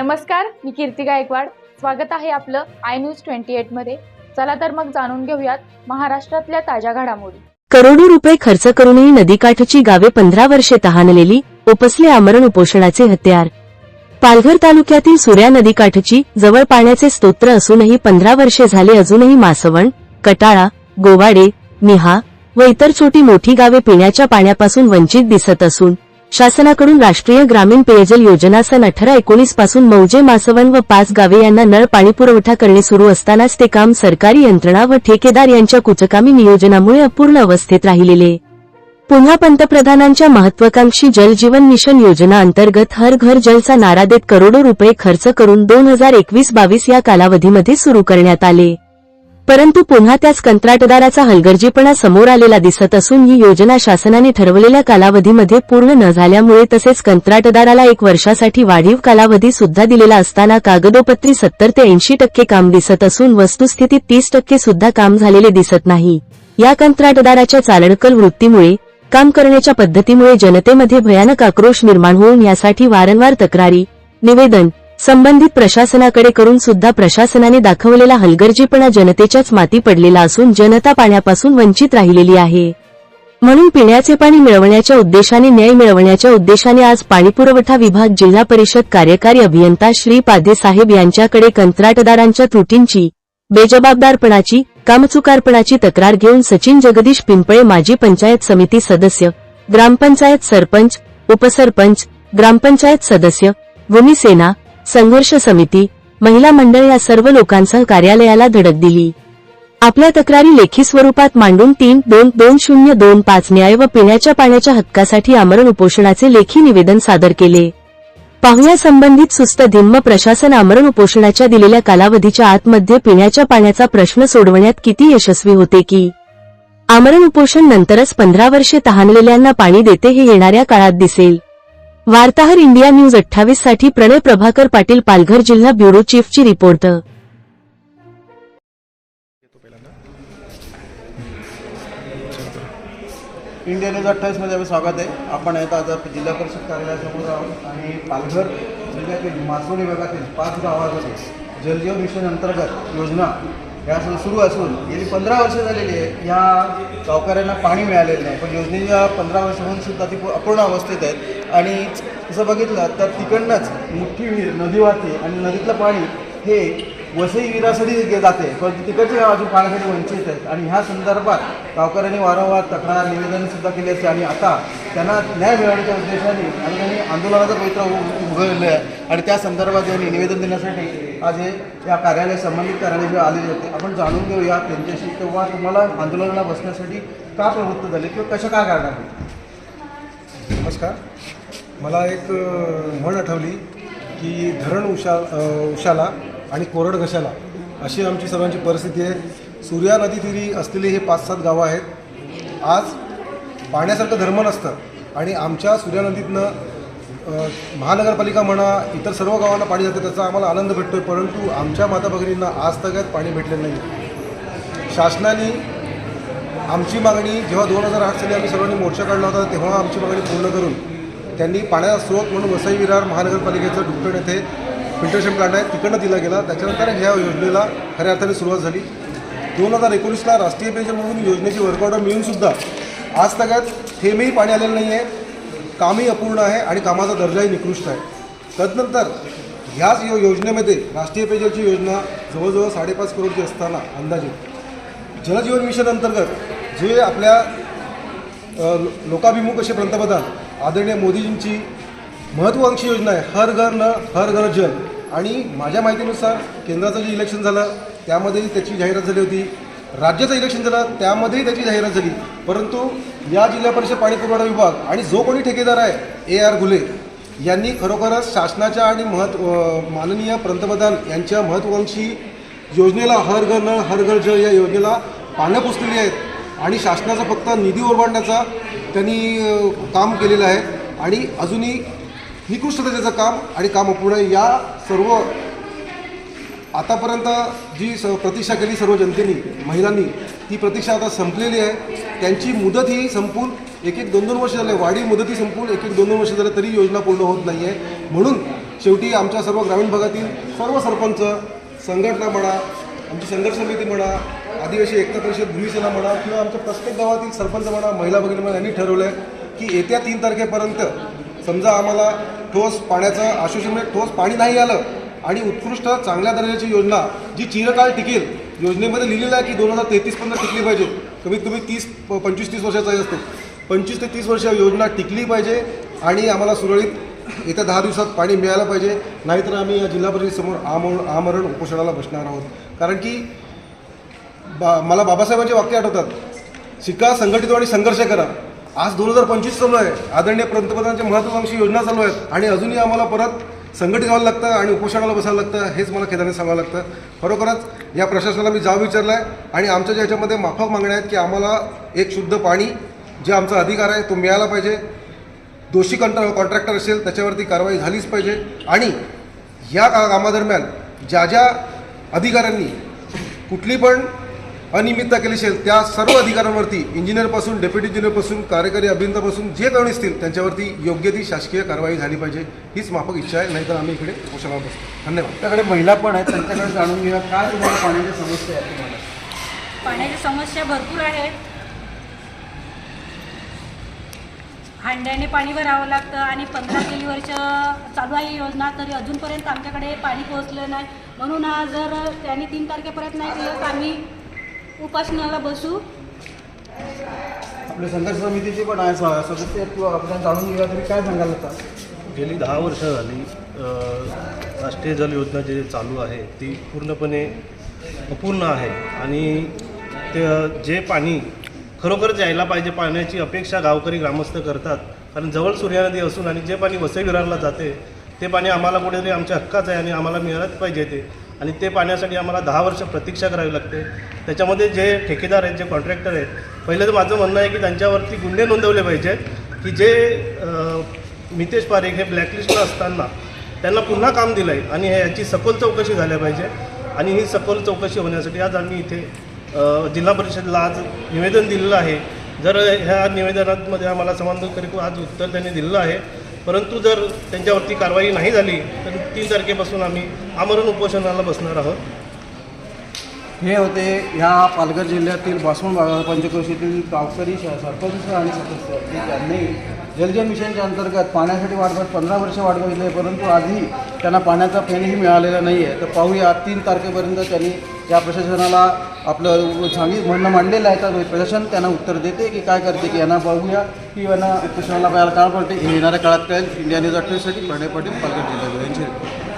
नमस्कार मी कीर्ती गायकवाड. स्वागत आहे आपलं आय न्यूज ट्वेंटी एटमध्ये. चला तर मग जाणून घेऊयात महाराष्ट्रातल्या ताज्या घडामोडी. करोडो रुपये खर्च करूनही नदीकाठची गावे पंधरा वर्षे तहानलेली उपसले आमरण उपोषणाचे हत्यार. पालघर तालुक्यातील सूर्या नदीकाठची जवळ पाण्याचे स्तोत्र असूनही पंधरा वर्षे झाले अजूनही मासवण कटाळा गोवाडे निहा व इतर छोटी मोठी गावे पिण्याच्या पाण्यापासून वंचित दिसत असून शासनाकडून राष्ट्रीय ग्रामीण पेयजल योजना सन अठरा एकोणीसपासून मौजे मासवण व पाच गावे यांना नळ पाणी पुरवठा करणे सुरू असतानाच ते काम सरकारी यंत्रणा व ठेकेदार यांच्या कुचकामी नियोजनामुळे अपूर्ण अवस्थेत राहिलेले. पुन्हा पंतप्रधानांच्या महत्वाकांक्षी जल जीवन मिशन योजना अंतर्गत हर घर जलचा नारा देत करोडो रुपये खर्च करून दोन हजार एकवीस बावीस या कालावधीमध्ये सुरू करण्यात आले. परंतु पुन्हा त्याच कंत्राटदाराचा हलगर्जीपणा समोर आलेला दिसत असून ही योजना शासनाने ठरवलेल्या कालावधीमध्ये पूर्ण न झाल्यामुळे तसेच कंत्राटदाराला एक वर्षासाठी वाढीव कालावधी सुद्धा दिलेला असताना कागदोपत्री सत्तर ते ऐंशी टक्के काम दिसत असून वस्तुस्थितीत तीस टक्के सुद्धा काम झालेले दिसत नाही. या कंत्राटदाराच्या चालणकल वृत्तीमुळे काम करण्याच्या पद्धतीमुळे जनतेमध्ये भयानक आक्रोश निर्माण होऊन यासाठी वारंवार तक्रारी निवेदन संबंधित प्रशासनाकडे करून सुद्धा प्रशासनाने दाखवलेला हलगर्जीपणा जनतेच्याच माती पडलेला असून जनता पाण्यापासून वंचित राहिलेली आहे. म्हणून पिण्याचे पाणी मिळवण्याच्या उद्देशाने न्याय मिळवण्याच्या उद्देशाने आज पाणीपुरवठा विभाग जिल्हा परिषद कार्यकारी अभियंता श्री पाधे साहेब यांच्याकडे कंत्राटदारांच्या त्रुटींची बेजबाबदारपणाची कामचुकारपणाची तक्रार घेऊन सचिन जगदीश पिंपळे माजी पंचायत समिती सदस्य ग्रामपंचायत सरपंच उपसरपंच ग्रामपंचायत सदस्य भूमिसेना संघर्ष समिती महिला मंडळ या सर्व लोकांसह कार्यालयाला धडक दिली. आपल्या तक्रारी लेखी स्वरूपात मांडून तीन दोन दोन शून्य दोन पाच न्याय व पिण्याच्या पाण्याच्या हक्कासाठी आमरण उपोषणाचे लेखी निवेदन सादर केले. पाहुया संबंधित सुस्त धिम्म प्रशासन आमरण उपोषणाच्या दिलेल्या कालावधीच्या आतमध्ये पिण्याच्या पाण्याचा प्रश्न सोडवण्यात किती यशस्वी होते की? आमरण उपोषण नंतरच पंधरा वर्षे तहानलेल्यांना पाणी देते हे येणाऱ्या काळात दिसेल. वार्ताहर इंडिया न्यूज अठ्ठावीससाठी प्रणय प्रभाकर पाटील पालघर जिल्हा ब्युरो चीफची रिपोर्ट. इंडिया न्यूज अठ्ठावीसमध्ये आपलं स्वागत आहे. आपण येत आज जिल्हा परिषद कार्यालयासमोर आहोत आणि पालघर जिल्ह्यातील मासोळी विभागातील पाच गावामध्ये जलजीव मिशन अंतर्गत योजना या सुरू असून गेली पंधरा वर्ष झालेली आहे. या गावकऱ्यांना पाणी मिळालेलं नाही. पण योजनेच्या पंधरा वर्षाहून सुद्धा ती अपूर्ण अवस्थेत आहेत. आणि तसं बघितलं तर तिकडनंच मोठी विहीर नदी वाहते आणि नदीतलं पाणी हे वसई विरासाठी जाते. पण तिकडचे गाव अजून पाण्यासाठी वंचित आहेत. आणि ह्या संदर्भात गावकऱ्यांनी वारंवार तक्रार निवेदन सुद्धा केली असते आणि आता त्यांना न्याय मिळवण्याच्या उद्देशाने आणि त्यांनी आंदोलनाचं पवित्र उघडलेलं आहे. आणि त्या संदर्भात त्यांनी निवेदन देण्यासाठी आज हे या कार्यालय संबंधित कार्यालय आलेले होते आपण जाणून घेऊया. त्यांच्याशी किंवा तुम्हाला आंदोलनाला बसण्यासाठी का प्रवृत्त झाले किंवा कशा काय कारणाने? नमस्कार. मला एक म्हण आठवली की धरण उशा उशाला आणि कोरड घशाला अशी आमची सर्वांची परिस्थिती आहे. सूर्या नदी असलेली हे पाच सात गावं आहेत. आज पाण्यासारखं धर्म नसतं आणि आमच्या सूर्या नदीतनं महानगरपालिका म्हणा इतर सर्व गावांना पाणी जातं त्याचा आम्हाला आनंद भेटतो आहे परंतु आमच्या माता भगिनींना आज तगात पाणी भेटलेलं नाही शासनाने आमची मागणी जेव्हा दोन हजार आठ साली आम्ही सर्वांनी मोर्चा काढला होता तेव्हा आमची मागणी पूर्ण करून त्यांनी पाण्याचा स्रोत म्हणून वसई विरार महानगरपालिकेचं डुकटण येथे फिल्टरेशन प्लांट आहे तिकडनं दिला गेला. त्याच्यानंतर ह्या योजनेला खऱ्या अर्थाने सुरुवात झाली. दोन हजार एकोणीसला राष्ट्रीय पेन्शनमधून योजनेची वर्कआउट मिळूनसुद्धा आज तगात थेंबही पाणी आलेलं नाही आहे कामही अपूर्ण आहे आणि कामाचा दर्जाही निकृष्ट आहे. तदनंतर ह्याच यो योजनेमध्ये राष्ट्रीय पेयजलची योजना जवळजवळ साडेपाच करोडची असताना अंदाजे जलजीवन मिशन अंतर्गत जे आपल्या लोकाभिमुख असे पंतप्रधान आदरणीय मोदीजींची महत्त्वाकांक्षी योजना आहे हर घर न हर घर जल. आणि माझ्या माहितीनुसार केंद्राचं जे इलेक्शन झालं त्यामध्येही त्याची जाहिरात झाली होती. राज्याचं इलेक्शन झालं त्यामध्येही त्याची जाहिरात झाली. परंतु या जिल्हा परिषद पाणी पुरवठा विभाग आणि जो कोणी ठेकेदार आहे ए आर घुले यांनी खरोखरच शासनाच्या आणि महत्त्व माननीय पंतप्रधान यांच्या महत्त्वाकांक्षी योजनेला हर घर नळ हर घर जल या योजनेला पानं पुसलेली आहेत. आणि शासनाचा फक्त निधी ओरबाडण्याचा त्यांनी काम केलेलं आहे आणि अजूनही निकृष्टतेचं काम आणि काम अपूर्ण या सर्व आतापर्यंत जी स प्रतीक्षा केली सर्व जनतेनी महिलांनी ती प्रतीक्षा आता संपलेली आहे. त्यांची मुदत ही संपून एक एक दोन दोन वर्ष झाले. वाढीव मुदती संपून एक एक दोन दोन वर्ष झाले तरी योजना पूर्ण होत नाही आहे. म्हणून शेवटी आमच्या सर्व ग्रामीण भागातील सर्व सरपंच संघटना म्हणा आमची संघर्ष समिती म्हणा आदिवासी एकता परिषद भूमिसेना म्हणा किंवा आमच्या प्रत्येक गावातील सरपंच म्हणा महिला भगिनी म्हणा यांनी ठरवलं आहे की येत्या तीन तारखेपर्यंत समजा आम्हाला ठोस पाण्याचं आश्वासन म्हणजे ठोस पाणी नाही आलं आणि उत्कृष्ट चांगल्या दर्जाची योजना जी चिरकाळ टिकेल योजनेमध्ये लिहिलेलं आहे की दोन हजार तेहतीसपर्यंत टिकली पाहिजे. कमीत कमी तीस प- पंचवीस तीस वर्षाचा असते. पंचवीस ते तीस वर्ष योजना टिकली पाहिजे आणि आम्हाला सुरळीत येत्या दहा दिवसात पाणी मिळालं पाहिजे. नाहीतर आम्ही या जिल्हा परिषदेसमोर आमरण आमरण उपोषणाला बसणार आहोत. कारण की बा मला बाबासाहेबांचे वाक्य आठवतात. शिका संघटित आणि संघर्ष करा. आज दोन हजार पंचवीस चालू आहे. आदरणीय पंतप्रधानांच्या महत्वाकांक्षी योजना चालू आहेत. आणि अजूनही आम्हाला परत संघटित व्हायला लागतं आणि उपोषणाला बसायला लागतं हेच मला खेदाने सांगावं लागतं. खरोखरच या प्रशासनाला मी जाब विचारला आहे आणि आमच्या ज्या ह्याच्यामध्ये माफक मागण्या आहेत की आम्हाला एक शुद्ध पाणी जे आमचा अधिकार आहे तो मिळाला पाहिजे. दोषी कंट्रा कॉन्ट्रॅक्टर असेल त्याच्यावरती कारवाई झालीच पाहिजे. आणि या कामादरम्यान ज्या ज्या अधिकाऱ्यांनी कुठली पण अनियमितता केली असेल त्या सर्व अधिकाऱ्यांवरती इंजिनियरपासून डेप्युटी इंजिनियरपासून कार्यकारी अभियंतापासून जे कोणी असतील त्यांच्यावरती योग्य ती शासकीय कारवाई झाली पाहिजे हीच माफक इच्छा आहे नाहीतर आम्ही इकडे उपोषणाला बसतो. धन्यवाद. आपल्याकडे महिला पण आहेत त्यांच्याकडे जाणून घेऊया काय तुम्हाला पाण्याची समस्या आहे तुम्हाला? पाण्याची समस्या भरपूर आहेत हांड्याने पाणी भरावं लागतं आणि पंधरा गेली वर्ष चालू आहे ही योजना तरी अजूनपर्यंत आमच्याकडे पाणी पोहोचलं नाही. म्हणून हा जर त्यांनी तीन तारखेपर्यंत नाही केलं तर आम्ही उपासनाला बसू. आपल्या संघर्ष समितीची पण आहे स- सदस्य. आहेत किंवा आपण जाणून घेऊया तरी काय सांगाल आता? गेली दहा वर्ष झाली अ, राष्ट्रीय जल योजना जे चालू आहे ती पूर्णपणे अपूर्ण आहे. आणि ते जे पाणी खरोखरच यायला पाहिजे पाण्याची अपेक्षा गावकरी ग्रामस्थ करतात. कारण जवळ सूर्या नदी असून आणि जे पाणी वसई विरारला जाते ते पाणी आम्हाला कुठेतरी आमच्या हक्काचं आहे आणि आम्हाला मिळालंच पाहिजे ते. आणि ते पाण्यासाठी आम्हाला दहा वर्ष प्रतीक्षा करावी लागते. त्याच्यामध्ये जे ठेकेदार आहेत जे कॉन्ट्रॅक्टर आहेत पहिलं तर माझं म्हणणं आहे की त्यांच्यावरती गुन्हे नोंदवले पाहिजेत की जे मितेश पारेख हे ब्लॅकलिस्टला असताना त्यांना पुन्हा काम दिलं आहे आणि हे याची सखोल चौकशी झाल्या पाहिजे आणि ही सखोल चौकशी होण्यासाठी आज आम्ही इथे जिल्हा परिषदला आज निवेदन दिलेलं आहे. जर ह्या निवेदनामध्ये आम्हाला समांतरित आज उत्तर त्यांनी दिलेलं आहे. परंतु जर त्यांच्यावरती कारवाई नाही झाली तर तीन तारखेपासून आम्ही आमरण उपोषणाला बसणार आहोत. हे होते ह्या पालघर जिल्ह्यातील बासवण भाग- पंचक्रोशीतील गावकरी सरपंच आणि सदस्य. यांनी त्यांनी मिशनच्या अंतर्गत पाण्यासाठी वाट पंधरा वर्ष वाट बघितली आहे परंतु आधी त्यांना पाण्याचा पेनही मिळालेला नाही आहे तर पाहूया तीन तारखेपर्यंत त्यांनी या प्रशासनाला आपलं सांगित म्हणणं मांडलेलं आहे. तर प्रशासन त्यांना उत्तर देते की काय करते की यांना बघूया. की यांना प्रशासनाला पाहायला काळ पडते हे येणाऱ्या काळात कळेल. इंडिया न्यूज अठ्ठावीससाठी प्रणय पाटील पालघर जिल्हा यांची रिपोर्ट